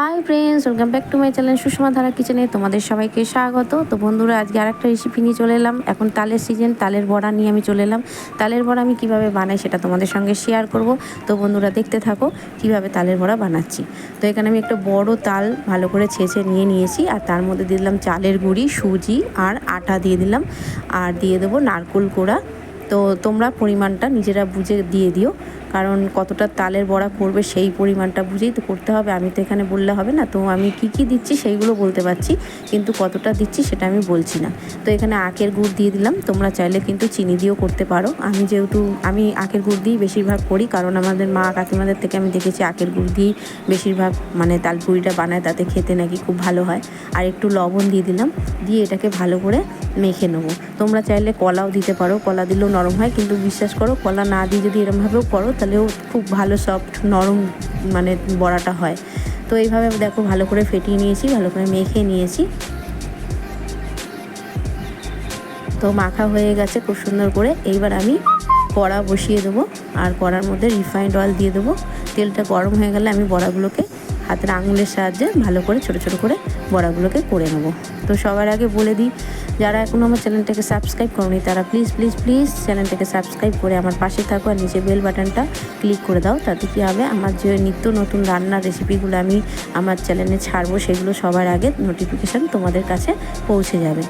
Hi friends welcome back to my channel Sushma Dhara কিচেনে তোমাদের সবাইকে স্বাগত। তো বন্ধুরা, আজকে আরেকটা রেসিপি নিয়ে চলে এলাম। এখন তালের সিজন তালের বড়া নিয়ে আমি চলে এলাম। তালের বড়া আমি কীভাবে বানাই সেটা তোমাদের সঙ্গে শেয়ার করব। তো বন্ধুরা, দেখতে থাকো কীভাবে তালের বড়া বানাচ্ছি। তো এখানে আমি একটা বড় তাল ভালো করে ছেঁচে নিয়ে নিয়েছি, আর তার মধ্যে দিয়ে দিলাম চালের গুঁড়ি, সুজি, আর আটা দিয়ে দিলাম। আর দিয়ে দেবো নারকোল কোড়া। তো তোমরা পরিমাণটা নিজেরা বুঝে দিয়ে দিও। কারণ কতটা তালের বড়া করবে সেই পরিমাণটা বুঝেই তো করতে হবে। আমি তো এখানে বললে হবে না। তো আমি কি কি দিচ্ছি সেইগুলো বলতে পারছি, কিন্তু কতটা দিচ্ছি সেটা আমি বলছি না। তো এখানে আখের গুড় দিয়ে দিলাম। তোমরা চাইলে কিন্তু চিনি দিয়েও করতে পারো। আমি যেহেতু, আমি আখের গুড় দিয়েই বেশিরভাগ করি, কারণ আমাদের মা কাকিমাদের থেকে আমি দেখেছি আখের গুড় দিয়েই বেশিরভাগ মানে তালপুরিটা বানায়, তাতে খেতে নাকি খুব ভালো হয়। আর একটু লবণ দিয়ে দিলাম। দিয়ে এটাকে ভালো করে মেখে নেব। তোমরা চাইলে কলাও দিতে পারো। কলা দিলেও নরম হয়, কিন্তু বিশ্বাস করো, কলা না দিয়ে যদি এরমভাবেও করো তাহলেও খুব ভালো সফট নরম মানে বড়াটা হয়। তো এইভাবে দেখো, ভালো করে ফেটিয়ে নিয়েছি, ভালো করে মেখে নিয়েছি। তো মাখা হয়ে গেছে খুব সুন্দর করে। এইবার আমি কড়া বসিয়ে দেবো, আর কড়ার মধ্যে রিফাইন্ড অয়েল দিয়ে দেবো। তেলটা গরম হয়ে গেলে আমি বড়াগুলোকে হাতের আঙুলের সাহায্যে ভালো করে, ছোট ছোট করে বড়াগুলোকে করে নেব। তো সবার আগে বলে দিই, যারা এখনও আমার চ্যানেলটাকে সাবস্ক্রাইব করনি, তারা প্লিজ প্লিজ প্লিজ চ্যানেলটাকে সাবস্ক্রাইব করে আমার পাশে থাকো আর নিচে বেল বাটনটা ক্লিক করে দাও। তাতে কী হবে? আমার যে নিত্য নতুন রান্নার রেসিপিগুলো আমি আমার চ্যানেলে ছাড়বো, সেগুলো সবার আগে নোটিফিকেশান তোমাদের কাছে পৌঁছে যাবে।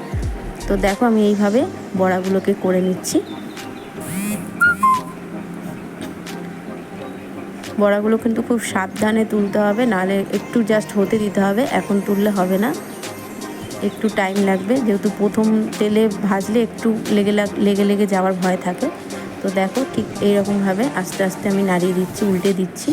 তো দেখো আমি এইভাবে বড়াগুলোকে করে নিচ্ছি। বড়াগুলো কিন্তু খুব সাবধানে তুলতে হবে নাহলে একটু জাস্ট হতে দিতে হবে, এখন তুললে হবে না। একটু টাইম লাগবে, যেহেতু প্রথম তেলে ভাজলে একটু লেগে লেগে লেগে যাওয়ার ভয় থাকে। তো দেখো ঠিক এইরকমভাবে আস্তে আস্তে আমি নাড়িয়ে দিচ্ছি, উল্টে দিচ্ছি।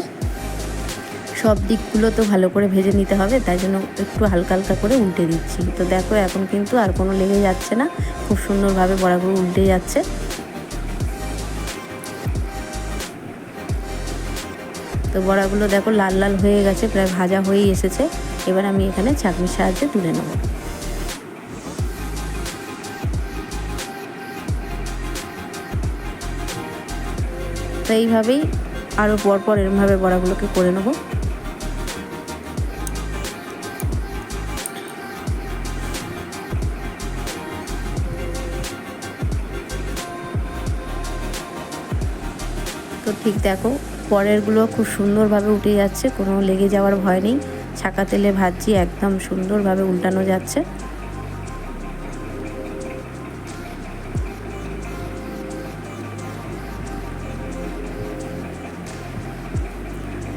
সব দিকগুলো তো ভালো করে ভেজে নিতে হবে, তাই জন্য একটু হালকা হালকা করে উল্টে দিচ্ছি। তো দেখো এখন কিন্তু আর কোনো লেগে যাচ্ছে না, খুব সুন্দরভাবে বড়াগুলো উল্টে যাচ্ছে। তো বড়াগুলো দেখো লাল লাল হয়ে গেছে, প্রায় ভাজা হয়েই এসেছে। এবার আমি এখানে চাটনির সাহায্যে তুলে নেব। তো এইভাবেই আরও পরপর এরমভাবে বড়াগুলোকে করে নেব। তো ঠিক দেখো পরেরগুলো খুব সুন্দরভাবে উঠে যাচ্ছে, কোনো লেগে যাওয়ার ভয় নেই। ছাকা তেলে ভাজছি, একদম সুন্দরভাবে উল্টানো যাচ্ছে।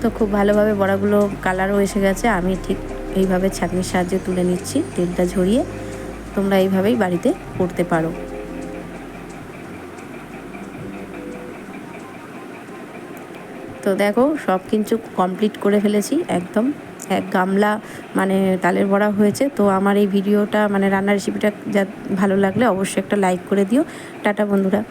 তো খুব ভালোভাবে বড়াগুলো কালারও এসে গেছে, আমি ঠিক এইভাবে ছাঁকনির সাহায্যে তুলে নিচ্ছি, তেলটা ঝরিয়ে। তোমরা এইভাবেই বাড়িতে করতে পারো। তো দেখো, সব কিছু কমপ্লিট করে ফেলেছি, একদম। এক গামলা মানে তালের বড়া হয়েছে, তো আমার এই ভিডিওটা মানে রান্নার রেসিপিটা যা ভালো লাগলে অবশ্যই একটা লাইক করে দিও। টাটা বন্ধুরা।